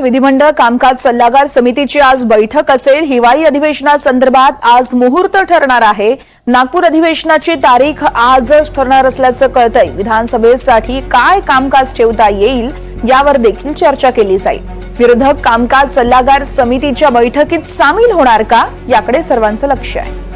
विधिमंडळ कामकाज सल्लागार समितीची आज बैठक असेल. हिवाळी अधिवेशनासंदर्भात आज मुहूर्त ठरणार आहे. नागपूर अधिवेशनाची तारीख आजच ठरणार असल्याचं कळतंय. विधानसभेसाठी काय कामकाज ठेवता येईल यावर देखील चर्चा केली जाईल. विरोधक कामकाज सल्लागार समितीच्या बैठकीत सामील होणार का? याकडे सर्वांचं लक्ष आहे.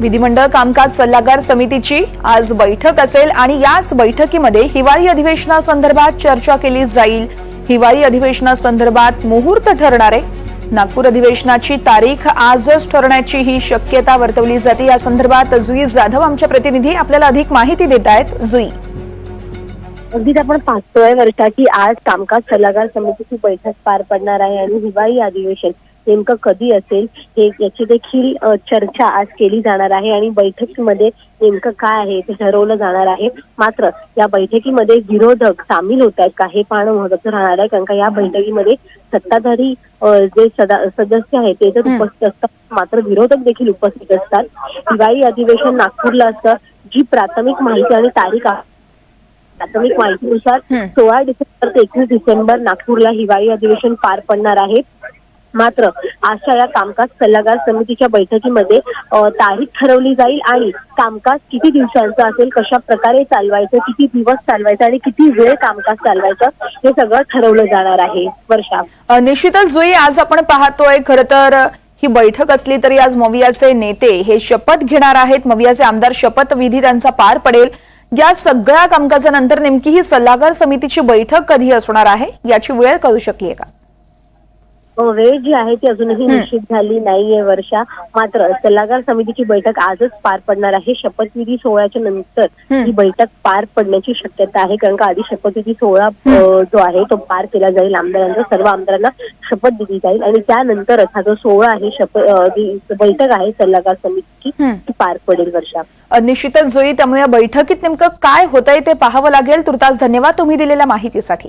विधिमंडळ कामकाज सल्लागार समितीची आज बैठक असेल आणि याच बैठकीमध्ये हिवाळी अधिवेशनासंदर्भात चर्चा केली जाईल. हिवाळी अधिवेशनासंदर्भात मुहूर्त ठरणार आहे. नागपूर अधिवेशनाची तारीख आजच ठरण्याची ही शक्यता वर्तवली जाते. या संदर्भात जुई जाधव आमच्या प्रतिनिधी आपल्याला अधिक माहिती देत आहेत. जुई. अगदीच आपण पाहतोय वर्षाची आज कामकाज सल्लागार समितीची बैठक पार पडणार आहे आणि हिवाळी अधिवेशन नेमकं कधी असेल हे याची देखील चर्चा आज केली जाणार आहे आणि बैठकीमध्ये नेमकं काय आहे ते ठरवलं जाणार आहे. मात्र या बैठकीमध्ये विरोधक सामील होत आहेत का हे पाहणं महत्वाचं राहणार आहे. कारण का या बैठकीमध्ये सत्ताधारी जे सदा सदस्य आहेत ते तर. उपस्थित असतात. मात्र विरोधक देखील उपस्थित असतात. हिवाळी अधिवेशन नागपूरला असतं जी प्राथमिक माहिती आणि तारीख आहे. प्राथमिक माहितीनुसार. सोळा डिसेंबर ते एकवीस डिसेंबर नागपूरला हिवाळी अधिवेशन पार पडणार आहे. मात्र आजच्या या कामकाज सल्लागार समितीच्या बैठकीमध्ये तारीख ठरवली जाईल आणि कामकाज किती दिवसांचं असेल कशा प्रकारे चालवायचं किती दिवस चालवायचं आणि किती वेळ कामकाज चालवायचं हे सगळं ठरवलं जाणार आहे. वर्षा. निश्चितच जुई आज आपण पाहतोय खर तर ही बैठक असली तरी आज मवियाचे नेते हे शपथ घेणार आहेत. मवियाचे आमदार शपथविधी त्यांचा पार पडेल. या सगळ्या कामकाजानंतर नेमकी ही सल्लागार समितीची बैठक कधी असणार आहे? याची वेळ कळू शकली का? वेळ जी आहे ती अजूनही निश्चित झाली नाहीये वर्षा. मात्र सल्लागार समितीची बैठक आजच पार पडणार आहे. शपथविधी सोहळ्याच्या नंतर हं. ही बैठक पार पडण्याची शक्यता आहे. कारण का आधी शपथविधी सोहळा जो आहे तो पार केला जाईल. आमदारांचा सर्व आमदारांना शपथ दिली जाईल. आणि त्यानंतरच हा जो सोहळा आहे शपथ बैठक आहे सल्लागार समितीची हं. ती पार पडेल वर्षा. निश्चितच जुई त्यामुळे या बैठकीत नेमकं काय होतंय ते पाहावं लागेल. तुर्तास धन्यवाद तुम्ही दिलेल्या माहितीसाठी.